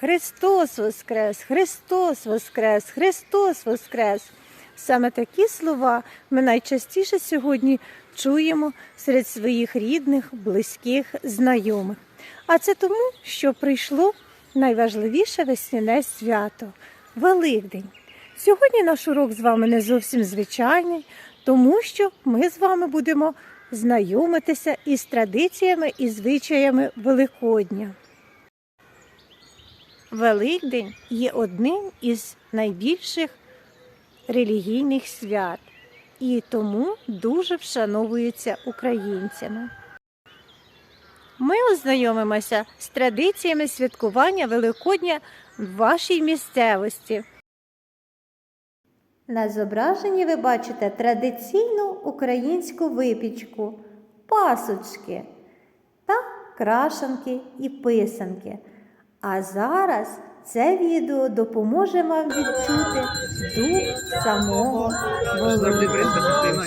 Христос Воскрес! Христос Воскрес! Христос Воскрес! Саме такі слова ми найчастіше сьогодні чуємо серед своїх рідних, близьких, знайомих. А це тому, що прийшло найважливіше весняне свято Великдень. Сьогодні наш урок з вами не зовсім звичайний, тому що ми з вами будемо знайомитися із традиціями і звичаями Великодня. Великдень є одним із найбільших релігійних свят і тому дуже вшановується українцями. Ми ознайомимося з традиціями святкування Великодня в вашій місцевості. На зображенні ви бачите традиційну українську випічку, пасочки та крашанки і писанки. А зараз це відео допоможе вам відчути дух самого Великодня.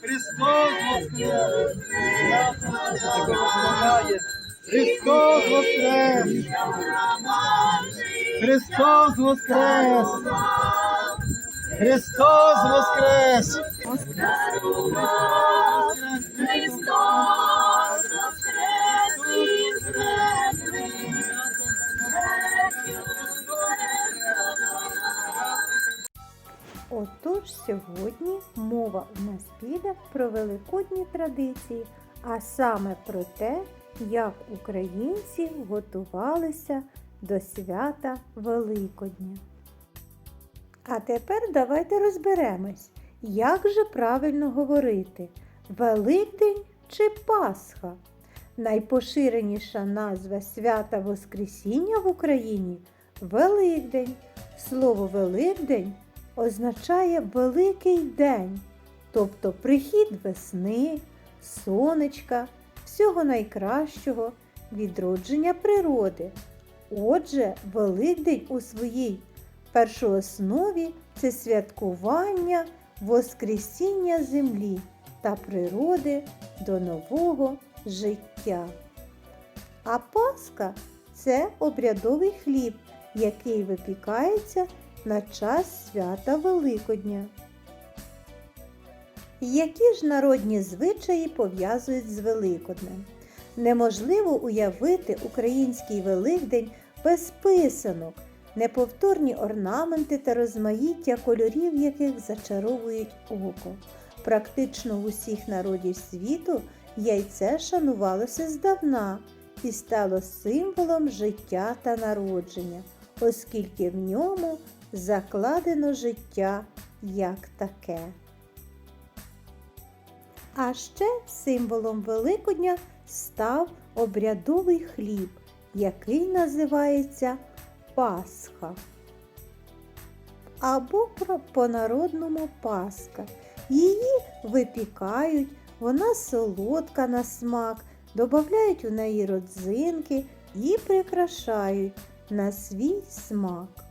Христос воскрес! Христос воскрес! Христос воскрес! Христос воскрес! Отож сьогодні мова у нас піде про великодні традиції, а саме про те, як українці готувалися до свята Великодня. А тепер давайте розберемось, як же правильно говорити Великдень чи Пасха? Найпоширеніша назва свята Воскресіння в Україні Великдень. Слово Великдень означає великий день, тобто прихід весни, сонечка, всього найкращого, відродження природи. Отже, Великдень у своїй першооснові це святкування Воскресіння землі та природи до нового життя. А Пасха це обрядовий хліб, який випікається на час свята Великодня. Які ж народні звичаї пов'язують з Великоднем? Неможливо уявити український Великдень без писанок, неповторні орнаменти та розмаїття кольорів, яких зачаровують око. Практично в усіх народів світу яйце шанувалося здавна і стало символом життя та народження, оскільки в ньому закладено життя як таке. А ще символом Великодня став обрядовий хліб, який називається Пасха. Або по-народному Пасха. Її випікають, вона солодка на смак, додають у неї родзинки і прикрашають на свій смак.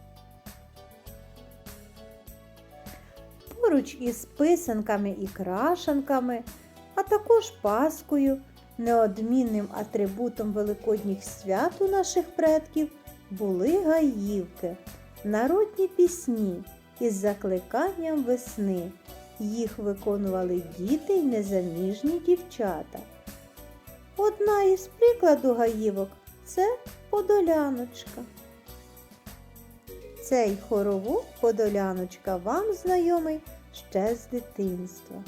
Поруч із писанками і крашанками, а також паскою, неодмінним атрибутом великодніх свят у наших предків були гаївки, народні пісні із закликанням весни. Їх виконували діти й незаміжні дівчата. Одна із прикладу гаївок це подоляночка. Цей хоровод подоляночка вам знайомий ще з дитинства.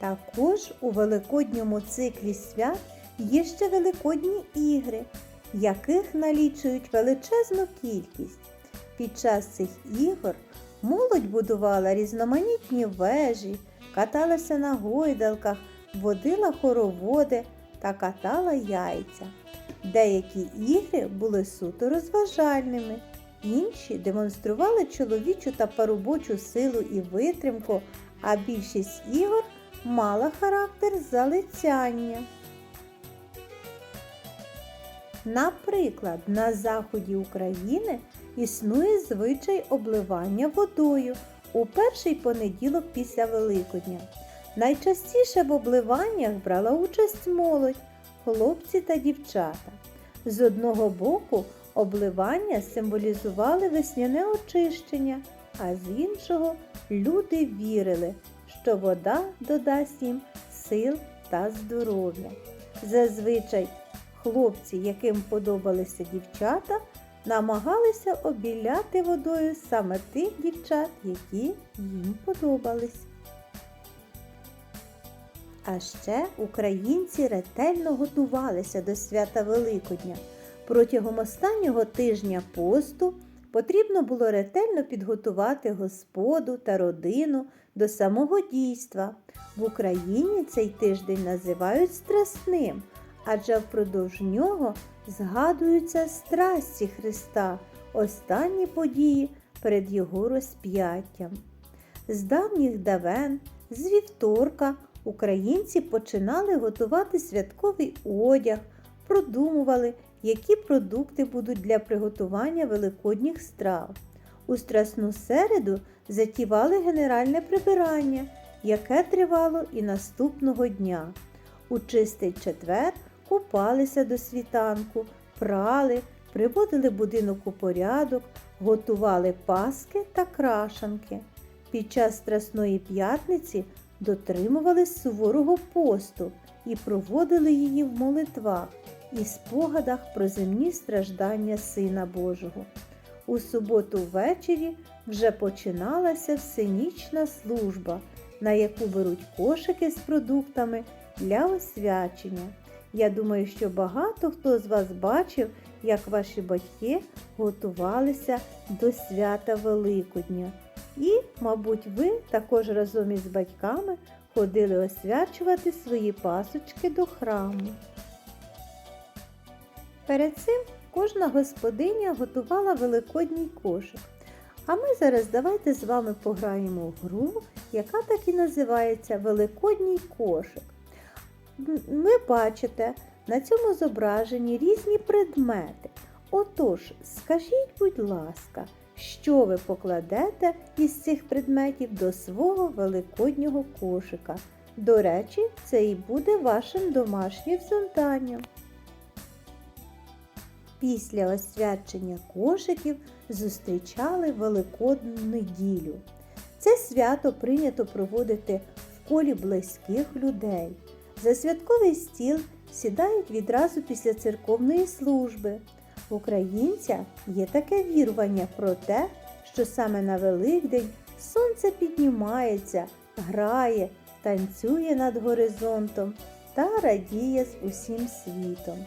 Також у великодньому циклі свят є ще великодні ігри, яких налічують величезну кількість. Під час цих ігор молодь будувала різноманітні вежі, каталася на гойдалках, водила хороводи та катала яйця. Деякі ігри були суто розважальними, інші демонстрували чоловічу та парубочу силу і витримку, а більшість ігор мала характер залицяння. Наприклад, на заході України існує звичай обливання водою у перший понеділок після Великодня. Найчастіше в обливаннях брала участь молодь, хлопці та дівчата. З одного боку обливання символізували весняне очищення, а з іншого люди вірили, що вода додасть їм сил та здоров'я. Зазвичай хлопці, яким подобалися дівчата, намагалися обіляти водою саме тих дівчат, які їм подобались. А ще українці ретельно готувалися до свята Великодня. Протягом останнього тижня посту потрібно було ретельно підготувати господу та родину до самого дійства. В Україні цей тиждень називають страсним, адже впродовж нього згадуються страсті Христа, останні події перед Його розп'яттям. З давніх давен, з вівторка, українці починали готувати святковий одяг, продумували, які продукти будуть для приготування великодніх страв. У Страсну середу затівали генеральне прибирання, яке тривало і наступного дня. У чистий четвер купалися до світанку, прали, приводили будинок у порядок, готували паски та крашанки. Під час Страсної п'ятниці дотримували суворого посту і проводили її в молитвах і спогадах про земні страждання Сина Божого. У суботу ввечері вже починалася всенічна служба, на яку беруть кошики з продуктами для освячення. Я думаю, що багато хто з вас бачив, як ваші батьки готувалися до свята Великодня. І, мабуть, ви також разом із батьками ходили освячувати свої пасочки до храму. Перед цим кожна господиня готувала великодній кошик. А ми зараз давайте з вами пограємо в гру, яка так і називається Великодній кошик. Ви бачите на цьому зображенні різні предмети. Отож, скажіть, будь ласка, що ви покладете із цих предметів до свого великоднього кошика? До речі, це і буде вашим домашнім завданням. Після освячення кошиків зустрічали Великодну неділю. Це свято прийнято проводити в колі близьких людей. За святковий стіл сідають відразу після церковної служби. Українця є таке вірування про те, що саме на Великдень сонце піднімається, грає, танцює над горизонтом та радіє з усім світом.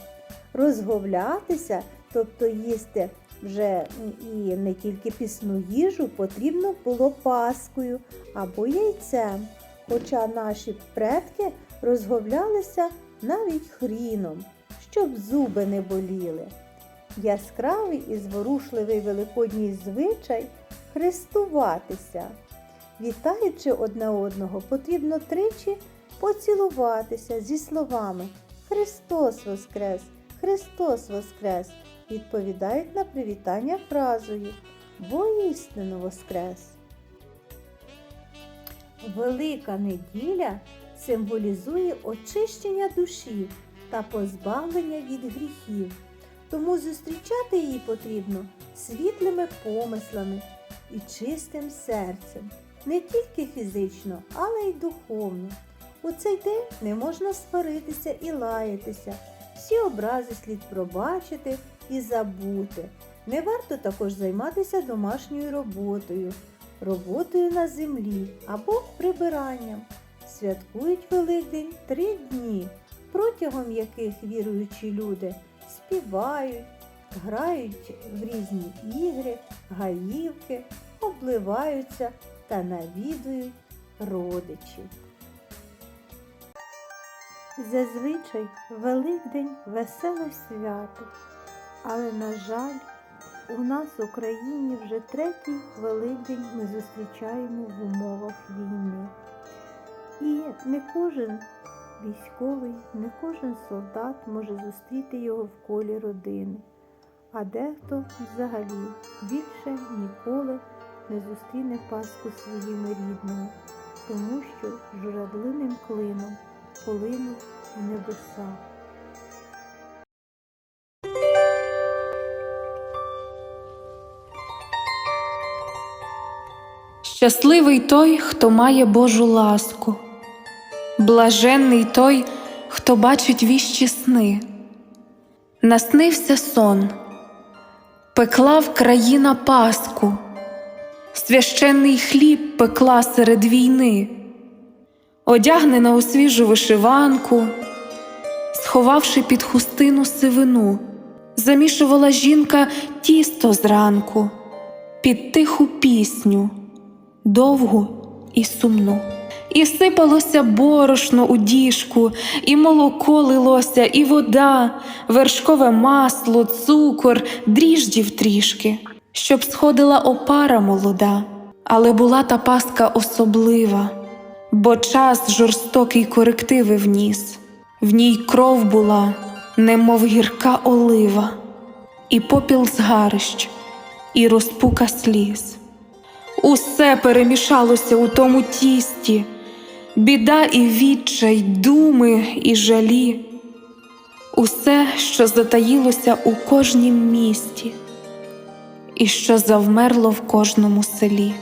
Розговлятися, тобто їсти вже і не тільки пісну їжу, потрібно було паскою або яйцем. Хоча наші предки розговлялися навіть хріном, щоб зуби не боліли. Яскравий і зворушливий великодній звичай хрестуватися. Вітаючи одне одного, потрібно тричі поцілуватися зі словами Христос Воскрес! Христос Воскрес! відповідають на привітання фразою Воістину Воскрес! Велика неділя символізує очищення душі та позбавлення від гріхів. Тому зустрічати її потрібно світлими помислами і чистим серцем, не тільки фізично, але й духовно. У цей день не можна сваритися і лаятися. Всі образи слід пробачити і забути. Не варто також займатися домашньою роботою, роботою на землі або прибиранням. Святкують Великдень три дні, протягом яких віруючі люди співають, грають в різні ігри, гаївки, обливаються та навідують родичів. Зазвичай Великдень веселе свято, але, на жаль, у нас в Україні вже третій Великдень ми зустрічаємо в умовах війни. І не кожен військовий, не кожен солдат може зустріти його в колі родини, а дехто взагалі більше ніколи не зустріне Пасху своїми рідними, тому що журавлиним клином полинув у небеса. Щасливий той, хто має Божу ласку, блаженний той, хто бачить віщі сни. Наснився сон, пекла в країна паску, священний хліб пекла серед війни, одягнена у свіжу вишиванку, сховавши під хустину сивину, замішувала жінка тісто зранку під тиху пісню довгу і сумну. І сипалося борошно у діжку, і молоко лилося, і вода, вершкове масло, цукор, дріждів трішки, щоб сходила опара молода. Але була та паска особлива, бо час жорстокий корективи вніс. В ній кров була, немов гірка олива, і попіл згарищ, і розпука сліз. Усе перемішалося у тому тісті, біда і відчай, думи і жалі, усе, що затаїлося у кожнім місті, і що завмерло в кожному селі.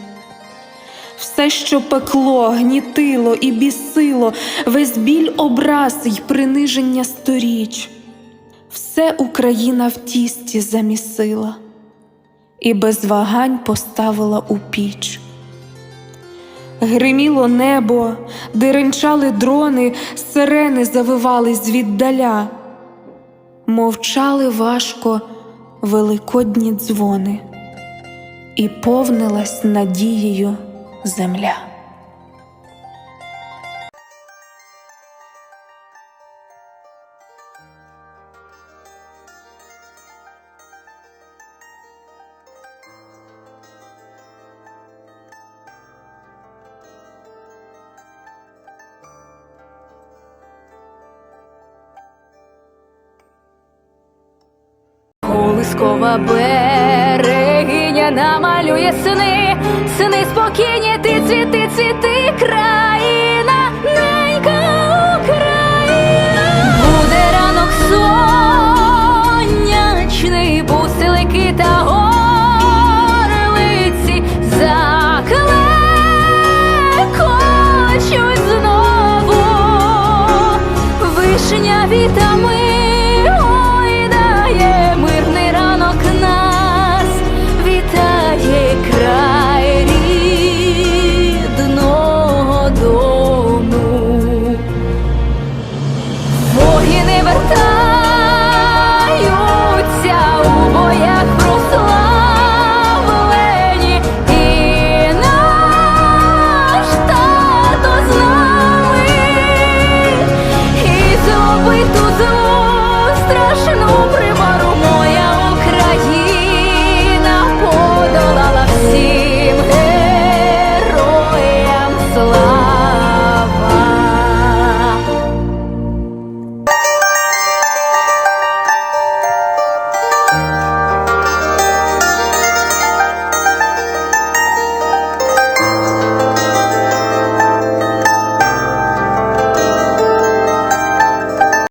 Все, що пекло, гнітило і бісило, весь біль образ й приниження сторіч, все Україна в тісті замісила і без вагань поставила у піч. Гриміло небо, деренчали дрони, сирени завивали звіддаля, мовчали важко великодні дзвони, і повнилась надією земля. Колискова берегиня намалює сни, сни спокійні, ти цвіти, цвіти,